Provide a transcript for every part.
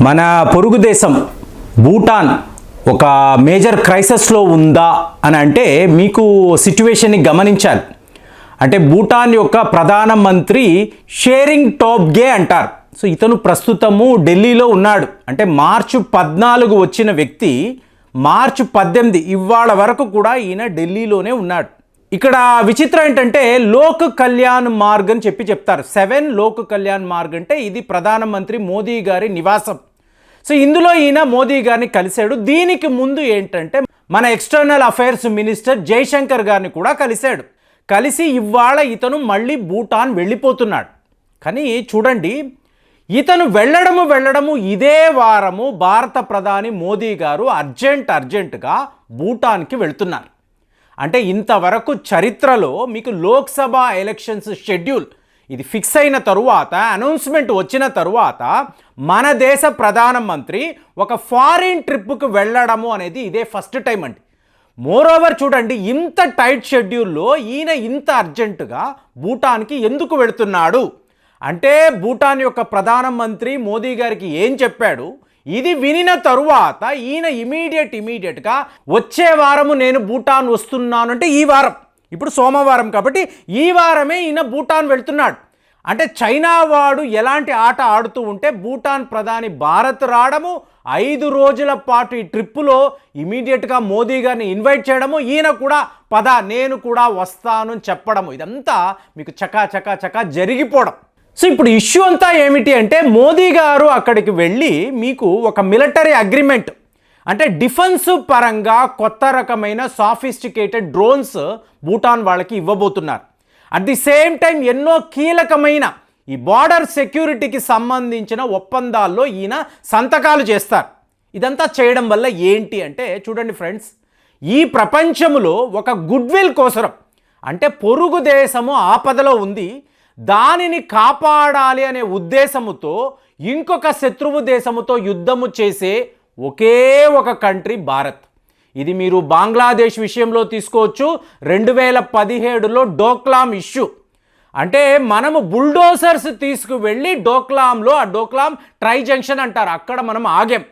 మన పొరుగు దేశం భూటాన్ ఒక మేజర్ క్రైసిస్లో ఉందా అని అంటే మీకు సిట్యువేషన్ని గమనించాలి. అంటే భూటాన్ యొక్క ప్రధానమంత్రి షేరింగ్ టాప్గే అంటారు. సో ఇతను ప్రస్తుతము ఢిల్లీలో ఉన్నాడు. అంటే మార్చి పద్నాలుగు వచ్చిన వ్యక్తి మార్చి పద్దెనిమిది ఇవాళ వరకు కూడా ఈయన ఢిల్లీలోనే ఉన్నాడు. ఇక్కడ విచిత్రం ఏంటంటే లోక్ కళ్యాణ్ మార్గ్ అని చెప్పి చెప్తారు. సెవెన్ లోక్ కళ్యాణ్ మార్గ్ అంటే ఇది ప్రధానమంత్రి మోదీ గారి నివాసం. సో ఇందులో ఈయన మోదీ గారిని కలిశాడు. దీనికి ముందు ఏంటంటే మన ఎక్స్టర్నల్ అఫైర్స్ మినిస్టర్ జైశంకర్ గారిని కూడా కలిశాడు. కలిసి ఇవాళ ఇతను మళ్ళీ భూటాన్ వెళ్ళిపోతున్నాడు. కానీ చూడండి ఇతను వెళ్ళడము వెళ్ళడము ఇదే వారము భారత ప్రధాని మోదీ గారు అర్జెంట్ అర్జెంటుగా భూటాన్కి వెళ్తున్నారు. అంటే ఇంతవరకు చరిత్రలో మీకు లోక్సభ ఎలక్షన్స్ షెడ్యూల్ ఇది ఫిక్స్ అయిన తరువాత అనౌన్స్మెంట్ వచ్చిన తరువాత మన దేశ ప్రధానమంత్రి ఒక ఫారిన్ ట్రిప్కు వెళ్ళడము అనేది ఇదే ఫస్ట్ టైం అండి. మోరోవర్ చూడండి ఇంత టైట్ షెడ్యూల్లో ఈయన ఇంత అర్జెంటుగా భూటాన్కి ఎందుకు వెళుతున్నాడు? అంటే భూటాన్ యొక్క ప్రధానమంత్రి మోదీ గారికి ఏం చెప్పాడు? ఇది వినిన తరువాత ఈయన ఇమీడియట్ ఇమీడియట్గా వచ్చే వారము నేను భూటాన్ వస్తున్నాను అంటే ఈ వారం. ఇప్పుడు సోమవారం కాబట్టి ఈ వారమే ఈయన భూటాన్ వెళ్తున్నాడు. అంటే చైనా వాడు ఎలాంటి ఆట ఆడుతూ ఉంటే భూటాన్ ప్రధాని భారత్ రావడము ఐదు రోజుల పాటు ఈ ట్రిప్పులో ఇమీడియట్గా మోదీ గారిని ఇన్వైట్ చేయడము ఈయన కూడా పద నేను కూడా వస్తాను అని చెప్పడము. ఇదంతా మీకు చకా చకా చకా జరిగిపోవడం. సో ఇప్పుడు ఇష్యూ అంతా ఏమిటి అంటే మోదీ గారు అక్కడికి వెళ్ళి మీకు ఒక మిలిటరీ అగ్రిమెంట్ అంటే డిఫెన్స్ పరంగా కొత్త రకమైన సాఫిస్టికేటెడ్ డ్రోన్స్ భూటాన్ వాళ్ళకి ఇవ్వబోతున్నారు. అట్ ది సేమ్ టైం ఎన్నో కీలకమైన ఈ బార్డర్ సెక్యూరిటీకి సంబంధించిన ఒప్పందాల్లో ఈయన సంతకాలు చేస్తారు. ఇదంతా చేయడం వల్ల ఏంటి అంటే చూడండి ఫ్రెండ్స్ ఈ ప్రపంచంలో ఒక గుడ్విల్ కోసరం అంటే పొరుగు దేశము ఆపదలో ఉంది దానిని కాపాడాలి అనే ఉద్దేశముతో ఇంకొక శత్రువు దేశముతో యుద్ధము చేసే ఒకే ఒక కంట్రీ భారత్. ఇది మీరు బంగ్లాదేశ్ విషయంలో తీసుకోవచ్చు. రెండు వేల పదిహేడులో డోక్లాం ఇష్యూ. అంటే మనము బుల్డోసర్స్ తీసుకువెళ్ళి డోక్లాంలో ఆ డోక్లాం ట్రై జంక్షన్ అంటారు. అక్కడ మనం ఆగాం.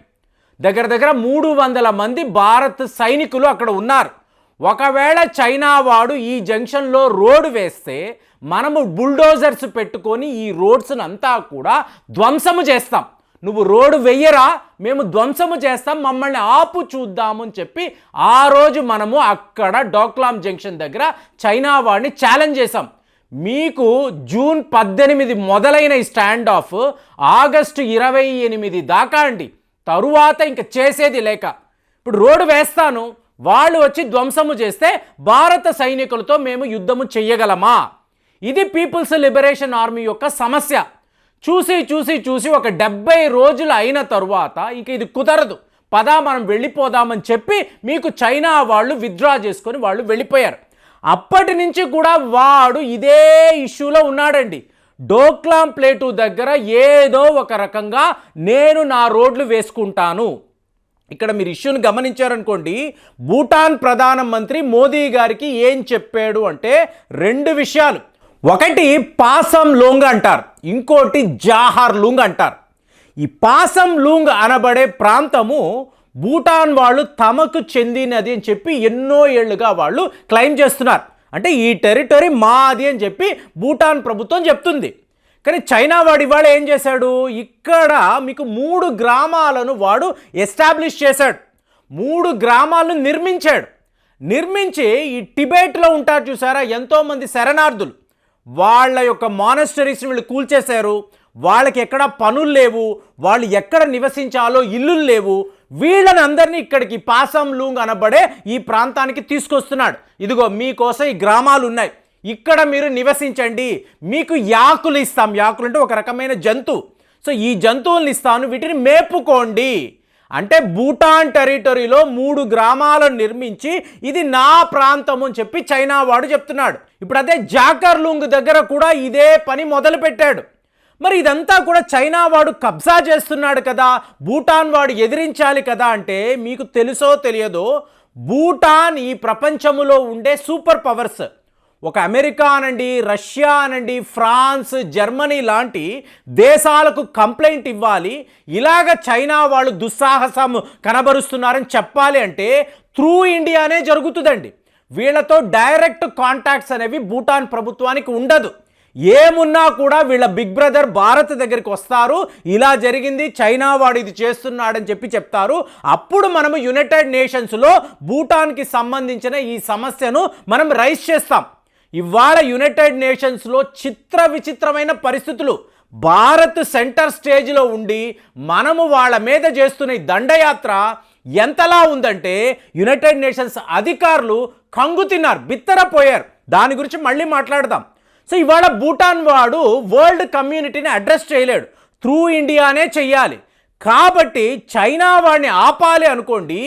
దగ్గర దగ్గర మూడు వందల మంది భారత్ సైనికులు అక్కడ ఉన్నారు. ఒకవేళ చైనా వాడు ఈ జంక్షన్లో రోడ్డు వేస్తే మనము బుల్డోజర్స్ పెట్టుకొని ఈ రోడ్స్ని అంతా కూడా ధ్వంసము చేస్తాం. నువ్వు రోడ్డు వెయ్యరా మేము ధ్వంసము చేస్తాం మమ్మల్ని ఆపు చూద్దామని చెప్పి ఆ రోజు మనము అక్కడ డోక్లాం జంక్షన్ దగ్గర చైనా వాడిని ఛాలెంజ్ చేసాం మీకు జూన్ పద్దెనిమిది మొదలైన ఈ స్టాండ్ ఆఫ్ ఆగస్టు ఇరవై ఎనిమిది దాకా అండి. తరువాత ఇంక చేసేది లేక. ఇప్పుడు రోడ్డు వేస్తాను వాళ్ళు వచ్చి ధ్వంసము చేస్తే భారత సైనికులతో మేము యుద్ధము చెయ్యగలమా? ఇది పీపుల్స్ లిబరేషన్ ఆర్మీ యొక్క సమస్య. చూసి చూసి చూసి ఒక డెబ్బై రోజులు అయిన తరువాత ఇంక ఇది కుదరదు. పదా మనం వెళ్ళిపోదామని చెప్పి మీకు చైనా వాళ్ళు విత్డ్రా చేసుకొని వాళ్ళు వెళ్ళిపోయారు. అప్పటి నుంచి కూడా వాడు ఇదే ఇష్యూలో ఉన్నాడండి. డోక్లాం ప్లేటు దగ్గర ఏదో ఒక రకంగా నేను నా రోడ్లు వేసుకుంటాను. ఇక్కడ మీరు ఇష్యూని గమనించారనుకోండి భూటాన్ ప్రధానమంత్రి మోదీ గారికి ఏం చెప్పాడు అంటే రెండు విషయాలు. ఒకటి పాసం లూంగ్ అంటారు ఇంకోటి జాహార్ లూంగ్ అంటారు. ఈ పాసం లూంగ్ అనబడే ప్రాంతము భూటాన్ వాళ్ళు తమకు చెందినది అని చెప్పి ఎన్నో ఏళ్ళుగా వాళ్ళు క్లెయిమ్ చేస్తున్నారు. అంటే ఈ టెరిటరీ మాది అని చెప్పి భూటాన్ ప్రభుత్వం చెప్తుంది. కానీ చైనా వాడు ఇవాళ ఏం చేశాడు? ఇక్కడ మీకు మూడు గ్రామాలను వాడు ఎస్టాబ్లిష్ చేశాడు. మూడు గ్రామాలను నిర్మించాడు. నిర్మించి ఈ టిబెట్లో ఉంటారు చూసారా? ఎంతోమంది శరణార్థులు. వాళ్ళ యొక్క మానస్టరీస్ని వీళ్ళు కూల్చేశారు. వాళ్ళకి ఎక్కడ పనులు లేవు. వాళ్ళు ఎక్కడ నివసించాలో ఇల్లులు లేవు. వీళ్ళని అందరినీ ఇక్కడికి పాసం లూంగ్ అనబడే ఈ ప్రాంతానికి తీసుకొస్తున్నాడు. ఇదిగో మీకోసం ఈ గ్రామాలు ఉన్నాయి ఇక్కడ మీరు నివసించండి. మీకు యాకులు ఇస్తాం. యాకులు అంటే ఒక రకమైన జంతువు సో ఈ జంతువులను ఇస్తాను. వీటిని మేపుకోండి. అంటే భూటాన్ టెరిటరీలో మూడు గ్రామాలను నిర్మించి ఇది నా ప్రాంతం అని చెప్పి చైనా వాడు చెప్తున్నాడు. ఇప్పుడు అదే జాకర్లుంగ్ దగ్గర కూడా ఇదే పని మొదలుపెట్టాడు. మరి ఇదంతా కూడా చైనా వాడు కబ్జా చేస్తున్నాడు కదా? భూటాన్ వాడు ఎదిరించాలి కదా అంటే మీకు తెలుసో తెలియదో భూటాన్ ఈ ప్రపంచములో ఉండే సూపర్ పవర్స్. ఒక అమెరికా అనండి రష్యా అనండి ఫ్రాన్స్ జర్మనీ లాంటి దేశాలకు కంప్లైంట్ ఇవ్వాలి. ఇలాగ చైనా వాళ్ళు దుస్సాహసం కనబరుస్తున్నారని చెప్పాలి అంటే త్రూ ఇండియానే జరుగుతుందండి. వీళ్ళతో డైరెక్ట్ కాంటాక్ట్స్ అనేవి భూటాన్ ప్రభుత్వానికి ఉండదు. ఏమున్నా కూడా వీళ్ళ బిగ్ బ్రదర్ భారత్ దగ్గరికి వస్తారు. ఇలా జరిగింది చైనా వాడు ఇది చేస్తున్నాడని చెప్పి చెప్తారు. అప్పుడు మనము యునైటెడ్ నేషన్స్లో భూటాన్కి సంబంధించిన ఈ సమస్యను మనం రైస్ చేస్తాం. ఇవాళ యునైటెడ్ నేషన్స్లో చిత్ర విచిత్రమైన పరిస్థితులు. భారత్ సెంటర్ స్టేజ్లో ఉండి మనము వాళ్ళ మీద చేస్తున్న ఈ దండయాత్ర ఎంతలా ఉందంటే యునైటెడ్ నేషన్స్ అధికారులు కంగు తిన్నారు బిత్తరపోయారు దాని గురించి మళ్ళీ మాట్లాడదాం. సో ఇవాళ భూటాన్ వాడు వరల్డ్ కమ్యూనిటీని అడ్రస్ చేయలేడు. త్రూ ఇండియానే చెయ్యాలి. కాబట్టి చైనా వాడిని ఆపాలి అనుకోండి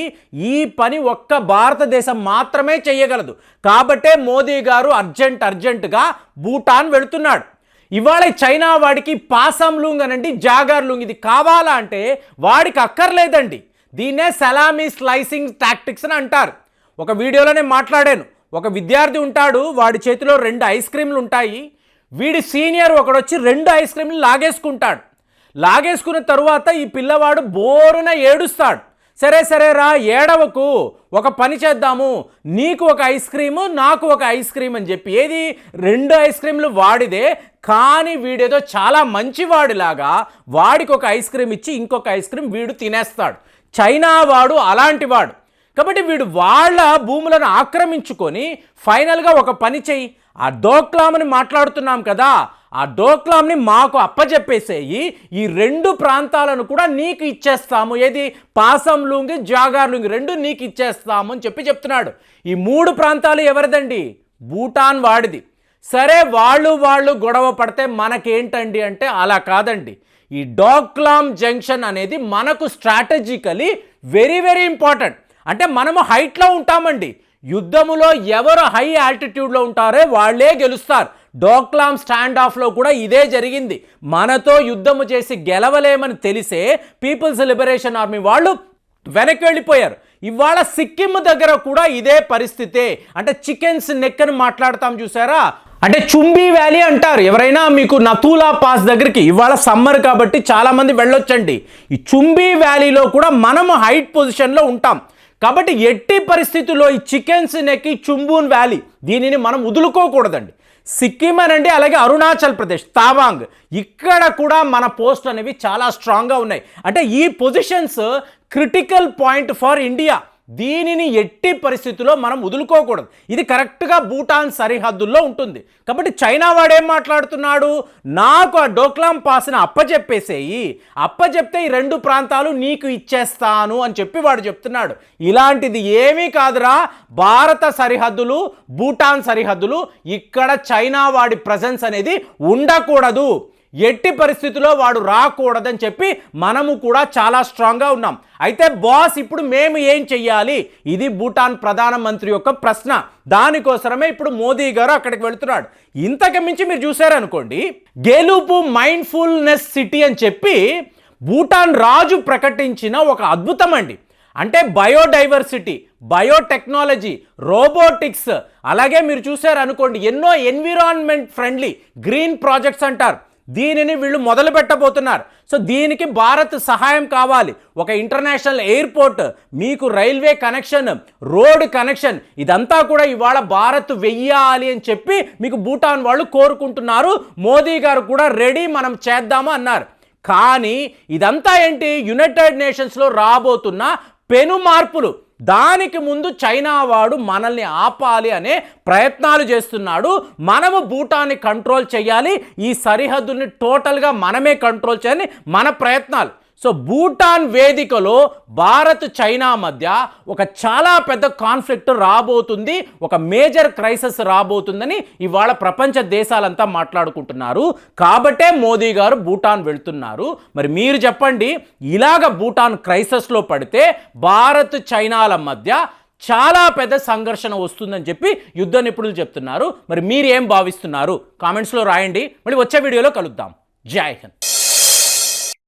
ఈ పని ఒక్క భారతదేశం మాత్రమే చేయగలదు కాబట్టే మోదీ గారు అర్జెంట్ అర్జెంటుగా భూటాన్ వెళుతున్నాడు. ఇవాళ చైనా వాడికి పాసం లుంగ్ అనండి జాగర్ లూంగ్ ఇది కావాలా అంటే వాడికి అక్కర్లేదండి. దీన్నే సలామీ స్లైసింగ్ టాక్టిక్స్ అని అంటారు. ఒక వీడియోలో నేను మాట్లాడాను. ఒక విద్యార్థి ఉంటాడు వాడి చేతిలో రెండు ఐస్ క్రీమ్లు ఉంటాయి. వీడి సీనియర్ ఒకడొచ్చి రెండు ఐస్ క్రీమ్లు లాగేసుకుంటాడు. లాగేసుకున్న తరువాత ఈ పిల్లవాడు బోరున ఏడుస్తాడు. సరే సరే రా ఏడవకు. ఒక పని చేద్దాము. నీకు ఒక ఐస్ క్రీము నాకు ఒక ఐస్ క్రీమ్ అని చెప్పి. ఏది? రెండు ఐస్ క్రీమ్లు వాడిదే. కానీ వీడేదో చాలా మంచివాడిలాగా వాడికి ఒక ఐస్ క్రీమ్ ఇచ్చి ఇంకొక ఐస్ క్రీమ్ వీడు తినేస్తాడు. చైనా వాడు అలాంటి వాడు. కాబట్టి వీడు వాళ్ళ భూములను ఆక్రమించుకొని ఫైనల్గా ఒక పని చెయ్యి ఆ డోక్లామని మాట్లాడుతున్నాం కదా. ఆ డోక్లాంని మాకు అప్పచెప్పేసేయి ఈ రెండు ప్రాంతాలను కూడా నీకు ఇచ్చేస్తాము. ఏది? పాసం జాగార్లుంగి జాగార్ రెండు నీకు ఇచ్చేస్తాము అని చెప్పి చెప్తున్నాడు. ఈ మూడు ప్రాంతాలు ఎవరిదండి? భూటాన్ వాడిది. సరే వాళ్ళు వాళ్ళు గొడవ పడితే మనకేంటండి అంటే అలా కాదండి. ఈ డోక్లాం జంక్షన్ అనేది మనకు స్ట్రాటజికలీ వెరీ వెరీ ఇంపార్టెంట్. అంటే మనము హైట్లో ఉంటామండి. యుద్ధములో ఎవరు హై ఆల్టిట్యూడ్లో ఉంటారో వాళ్ళే గెలుస్తారు. డోక్లాం స్టాండ్ ఆఫ్లో కూడా ఇదే జరిగింది. మనతో యుద్ధము చేసి గెలవలేమని తెలిసే పీపుల్స్ లిబరేషన్ ఆర్మీ వాళ్ళు వెనక్కి వెళ్ళిపోయారు. ఇవాళ సిక్కిం దగ్గర కూడా ఇదే పరిస్థితే. అంటే చికెన్స్ నెక్ అని మాట్లాడతాం చూసారా? అంటే చుంబీ వ్యాలీ అంటారు. ఎవరైనా మీకు నతూలా పాస్ దగ్గరికి ఇవాళ సమ్మర్ కాబట్టి చాలామంది వెళ్ళొచ్చండి. ఈ చుంబీ వ్యాలీలో కూడా మనము హైట్ పొజిషన్లో ఉంటాం. కాబట్టి ఎట్టి పరిస్థితుల్లో ఈ చికెన్స్ నెక్కి చుంబూన్ వ్యాలీ దీనిని మనం వదులుకోకూడదండి. సిక్కిం అనండి అలాగే అరుణాచల్ ప్రదేశ్ తావాంగ్. ఇక్కడ కూడా మన పోస్ట్ అనేవి చాలా స్ట్రాంగ్గా ఉన్నాయి. అంటే ఈ positions critical point for India దీనిని ఎట్టి పరిస్థితుల్లో మనం వదులుకోకూడదు. ఇది కరెక్ట్గా భూటాన్ సరిహద్దుల్లో ఉంటుంది. కాబట్టి చైనా వాడేం మాట్లాడుతున్నాడు? నాకు ఆ డోక్లాం పాస్ని అప్పచెప్పేసేయి అప్పచెప్తే ఈ రెండు ప్రాంతాలు నీకు ఇచ్చేస్తాను అని చెప్పి వాడు చెప్తున్నాడు. ఇలాంటిది ఏమీ కాదురా. భారత సరిహద్దులు భూటాన్ సరిహద్దులు ఇక్కడ చైనా వాడి ప్రజెన్స్ అనేది ఉండకూడదు. ఎట్టి పరిస్థితిలో వాడు రాకూడదని చెప్పి మనము కూడా చాలా స్ట్రాంగ్గా ఉన్నాం. అయితే బాస్ ఇప్పుడు మేము ఏం చెయ్యాలి? ఇది భూటాన్ ప్రధానమంత్రి యొక్క ప్రశ్న. దానికోసమే ఇప్పుడు మోదీ గారు అక్కడికి వెళుతున్నాడు. ఇంతకు మించి మీరు చూసారనుకోండి గెలుపు మైండ్ఫుల్నెస్ సిటీ అని చెప్పి భూటాన్ రాజు ప్రకటించిన ఒక అద్భుతం అండి. అంటే బయోడైవర్సిటీ బయోటెక్నాలజీ రోబోటిక్స్. అలాగే మీరు చూసారు అనుకోండి ఎన్నో ఎన్విరాన్మెంట్ ఫ్రెండ్లీ గ్రీన్ ప్రాజెక్ట్స్ అంటారు. దీనిని వీళ్ళు మొదలు పెట్టబోతున్నారు సో దీనికి భారత్ సహాయం కావాలి. ఒక ఇంటర్నేషనల్ ఎయిర్పోర్ట్ మీకు రైల్వే కనెక్షన్ రోడ్ కనెక్షన్ ఇదంతా కూడా ఇవాళ భారత్ వెయ్యాలి అని చెప్పి మీకు భూటాన్ వాళ్ళు కోరుకుంటున్నారు. మోదీ గారు కూడా రెడీ మనం చేద్దాము అన్నారు. కానీ ఇదంతా ఏంటి? యునైటెడ్ నేషన్స్లో రాబోతున్న పెను మార్పులు. దానికి ముందు చైనా వాడు మనల్ని ఆపాలి అనే ప్రయత్నాలు చేస్తున్నాడు. మనము భూటాన్ని కంట్రోల్ చేయాలి. ఈ సరిహద్దుల్ని టోటల్గా మనమే కంట్రోల్ చేయాలి. మన ప్రయత్నాలు. సో భూటాన్ వేదికలో భారత్ చైనా మధ్య ఒక చాలా పెద్ద కాన్ఫ్లిక్ట్ రాబోతుంది ఒక మేజర్ క్రైసిస్ రాబోతుందని ఇవాళ ప్రపంచ దేశాలంతా మాట్లాడుకుంటున్నారు. కాబట్టే మోదీ గారు భూటాన్ వెళ్తున్నారు. మరి మీరు చెప్పండి ఇలాగ భూటాన్ క్రైసిస్లో పడితే భారత్ చైనాల మధ్య చాలా పెద్ద సంఘర్షణ వస్తుందని చెప్పి యుద్ధ నిపుణులు చెప్తున్నారు. మరి మీరు ఏం భావిస్తున్నారు? కామెంట్స్లో రాయండి. మళ్ళీ వచ్చే వీడియోలో కలుద్దాం. జై హింద్.